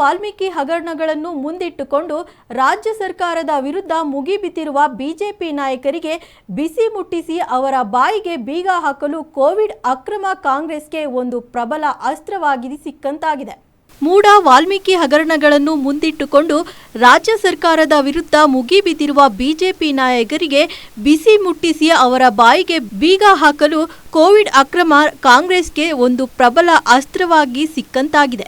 ವಾಲ್ಮೀಕಿ ಹಗರಣಗಳನ್ನು ಮುಂದಿಟ್ಟುಕೊಂಡು ರಾಜ್ಯ ಸರ್ಕಾರದ ವಿರುದ್ಧ ಮುಗಿಬಿದ್ದಿರುವ ಬಿಜೆಪಿ ನಾಯಕರಿಗೆ ಬಿಸಿ ಮುಟ್ಟಿಸಿ ಅವರ ಬಾಯಿಗೆ ಬೀಗ ಹಾಕಲು ಕೋವಿಡ್ ಅಕ್ರಮ ಕಾಂಗ್ರೆಸ್ಗೆ ಒಂದು ಪ್ರಬಲ ಅಸ್ತ್ರವಾಗಿ ಸಿಕ್ಕಂತಾಗಿದೆ. ಮೂಡ ವಾಲ್ಮೀಕಿ ಹಗರಣಗಳನ್ನು ಮುಂದಿಟ್ಟುಕೊಂಡು ರಾಜ್ಯ ಸರ್ಕಾರದ ವಿರುದ್ಧ ಮುಗಿಬಿದ್ದಿರುವ ಬಿಜೆಪಿ ನಾಯಕರಿಗೆ ಬಿಸಿ ಮುಟ್ಟಿಸಿ ಅವರ ಬಾಯಿಗೆ ಬೀಗ ಹಾಕಲು ಕೋವಿಡ್ ಅಕ್ರಮ ಕಾಂಗ್ರೆಸ್ಗೆ ಒಂದು ಪ್ರಬಲ ಅಸ್ತ್ರವಾಗಿ ಸಿಕ್ಕಂತಾಗಿದೆ.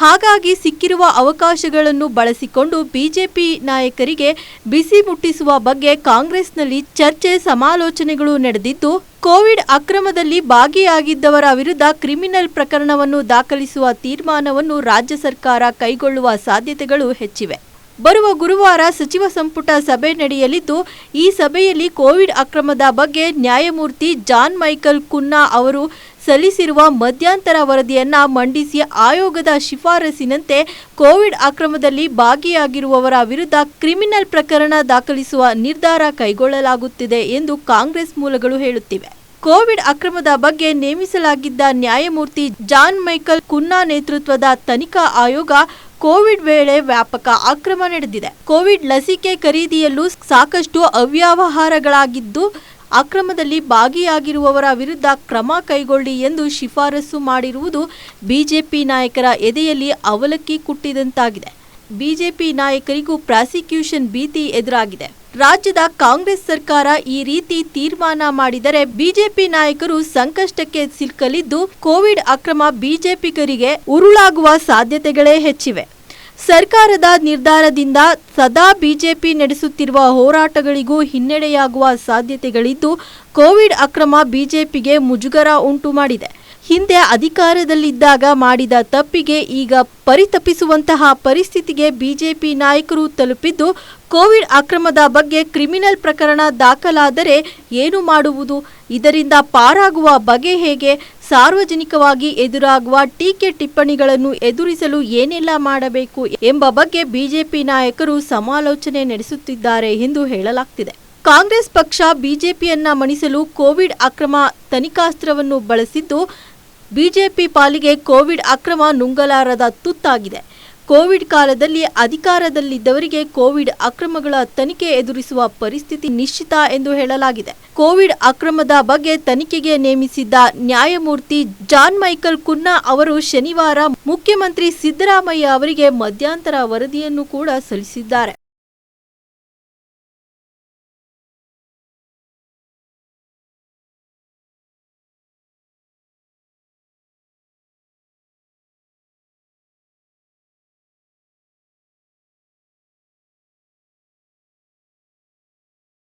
ಹಾಗಾಗಿ ಸಿಕ್ಕಿರುವ ಅವಕಾಶಗಳನ್ನು ಬಳಸಿಕೊಂಡು ಬಿಜೆಪಿ ನಾಯಕರಿಗೆ ಬಿಸಿ ಮುಟ್ಟಿಸುವ ಬಗ್ಗೆ ಕಾಂಗ್ರೆಸ್ನಲ್ಲಿ ಚರ್ಚೆ, ಸಮಾಲೋಚನೆಗಳು ನಡೆದಿದ್ದು, ಕೋವಿಡ್ ಅಕ್ರಮದಲ್ಲಿ ಭಾಗಿಯಾಗಿದ್ದವರ ವಿರುದ್ಧ ಕ್ರಿಮಿನಲ್ ಪ್ರಕರಣವನ್ನು ದಾಖಲಿಸುವ ತೀರ್ಮಾನವನ್ನು ರಾಜ್ಯ ಸರ್ಕಾರ ಕೈಗೊಳ್ಳುವ ಸಾಧ್ಯತೆಗಳು ಹೆಚ್ಚಿವೆ. ಬರುವ ಗುರುವಾರ ಸಚಿವ ಸಂಪುಟ ಸಭೆ ನಡೆಯಲಿದ್ದು, ಈ ಸಭೆಯಲ್ಲಿ ಕೋವಿಡ್ ಅಕ್ರಮದ ಬಗ್ಗೆ ನ್ಯಾಯಮೂರ್ತಿ ಜಾನ್ ಮೈಕಲ್ ಕುನ್ನಾ ಅವರು ಸಲ್ಲಿಸಿರುವ ಮಧ್ಯಂತರ ವರದಿಯನ್ನ ಮಂಡಿಸಿ ಆಯೋಗದ ಶಿಫಾರಸಿನಂತೆ ಕೋವಿಡ್ ಅಕ್ರಮದಲ್ಲಿ ಭಾಗಿಯಾಗಿರುವವರ ವಿರುದ್ಧ ಕ್ರಿಮಿನಲ್ ಪ್ರಕರಣ ದಾಖಲಿಸುವ ನಿರ್ಧಾರ ಕೈಗೊಳ್ಳಲಾಗುತ್ತಿದೆ ಎಂದು ಕಾಂಗ್ರೆಸ್ ಮೂಲಗಳು ಹೇಳುತ್ತಿವೆ. ಕೋವಿಡ್ ಅಕ್ರಮದ ಬಗ್ಗೆ ನೇಮಿಸಲಾಗಿದ್ದ ನ್ಯಾಯಮೂರ್ತಿ ಜಾನ್ ಮೈಕಲ್ ಕುನ್ನಾ ನೇತೃತ್ವದ ತನಿಖಾ ಆಯೋಗ ಕೋವಿಡ್ ವೇಳೆ ವ್ಯಾಪಕ ಅಕ್ರಮ ನಡೆದಿದೆ. ಕೋವಿಡ್ ಲಸಿಕೆ ಖರೀದಿಯಲ್ಲೂ ಸಾಕಷ್ಟು ಅವ್ಯವಹಾರಗಳಾಗಿದ್ದು ಅಕ್ರಮದಲ್ಲಿ ಭಾಗಿಯಾಗಿರುವವರ ವಿರುದ್ಧ ಕ್ರಮ ಕೈಗೊಳ್ಳಿ ಎಂದು ಶಿಫಾರಸು ಮಾಡಿರುವುದು ಬಿಜೆಪಿ ನಾಯಕರ ಎದೆಯಲ್ಲಿ ಅವಲಕ್ಕಿ ಕುಟ್ಟಿದಂತಾಗಿದೆ. ಬಿಜೆಪಿ ನಾಯಕರಿಗೂ ಪ್ರಾಸಿಕ್ಯೂಷನ್ ಭೀತಿ ಎದುರಾಗಿದೆ. ರಾಜ್ಯದ ಕಾಂಗ್ರೆಸ್ ಸರ್ಕಾರ ಈ ರೀತಿ ತೀರ್ಮಾನ ಮಾಡಿದರೆ ಬಿಜೆಪಿ ನಾಯಕರು ಸಂಕಷ್ಟಕ್ಕೆ ಸಿಲುಕಲಿದ್ದು ಕೋವಿಡ್ ಅಕ್ರಮ ಬಿಜೆಪಿಗರಿಗೆ ಉರುಳಾಗುವ ಸಾಧ್ಯತೆಗಳೇ ಹೆಚ್ಚಿವೆ. ಸರ್ಕಾರದ ನಿರ್ಧಾರದಿಂದ ಸದಾ ಬಿಜೆಪಿ ನಡೆಸುತ್ತಿರುವ ಹೋರಾಟಗಳಿಗೂ ಹಿನ್ನಡೆಯಾಗುವ ಸಾಧ್ಯತೆಗಳಿದ್ದು ಕೋವಿಡ್ ಅಕ್ರಮ ಬಿಜೆಪಿಗೆ ಮುಜುಗರ ಉಂಟು ಮಾಡಿದೆ ಹಿಂದೆ ಅಧಿಕಾರದಲ್ಲಿದ್ದಾಗ ಮಾಡಿದ ತಪ್ಪಿಗೆ ಈಗ ಪರಿತಪಿಸುವಂತಹ ಪರಿಸ್ಥಿತಿಗೆ ಬಿಜೆಪಿ ನಾಯಕರು ತಲುಪಿದ್ದು, ಕೋವಿಡ್ ಅಕ್ರಮದ ಬಗ್ಗೆ ಕ್ರಿಮಿನಲ್ ಪ್ರಕರಣ ದಾಖಲಾದರೆ ಏನು ಮಾಡುವುದು? ಇದರಿಂದ ಪಾರಾಗುವ ಬಗೆ ಹೇಗೆ? ಸಾರ್ವಜನಿಕವಾಗಿ ಎದುರಾಗುವ ಟೀಕೆ ಟಿಪ್ಪಣಿಗಳನ್ನು ಎದುರಿಸಲು ಏನೆಲ್ಲ ಮಾಡಬೇಕು ಎಂಬ ಬಗ್ಗೆ ಬಿಜೆಪಿ ನಾಯಕರು ಸಮಾಲೋಚನೆ ನಡೆಸುತ್ತಿದ್ದಾರೆ ಎಂದು ಹೇಳಲಾಗ್ತಿದೆ. ಕಾಂಗ್ರೆಸ್ ಪಕ್ಷ ಬಿಜೆಪಿಯನ್ನ ಮಣಿಸಲು ಕೋವಿಡ್ ಅಕ್ರಮ ತನಿಖಾಸ್ತ್ರವನ್ನು ಬಳಸಿದ್ದು ಬಿಜೆಪಿ ಪಾಲಿಗೆ ಕೋವಿಡ್ ಅಕ್ರಮ ನುಂಗಲಾರದ ತುತ್ತಾಗಿದೆ. ಕೋವಿಡ್ ಕಾಲದಲ್ಲಿ ಅಧಿಕಾರದಲ್ಲಿದ್ದವರಿಗೆ ಕೋವಿಡ್ ಅಕ್ರಮಗಳ ತನಿಖೆ ಎದುರಿಸುವ ಪರಿಸ್ಥಿತಿ ನಿಶ್ಚಿತ ಎಂದು ಹೇಳಲಾಗಿದೆ. ಕೋವಿಡ್ ಅಕ್ರಮದ ಬಗ್ಗೆ ತನಿಖೆಗೆ ನೇಮಿಸಿದ್ದ ನ್ಯಾಯಮೂರ್ತಿ ಜಾನ್ ಮೈಕಲ್ ಕುನ್ನಾ ಅವರು ಶನಿವಾರ ಮುಖ್ಯಮಂತ್ರಿ ಸಿದ್ದರಾಮಯ್ಯ ಅವರಿಗೆ ಮಧ್ಯಂತರ ವರದಿಯನ್ನು ಕೂಡ ಸಲ್ಲಿಸಿದ್ದಾರೆ.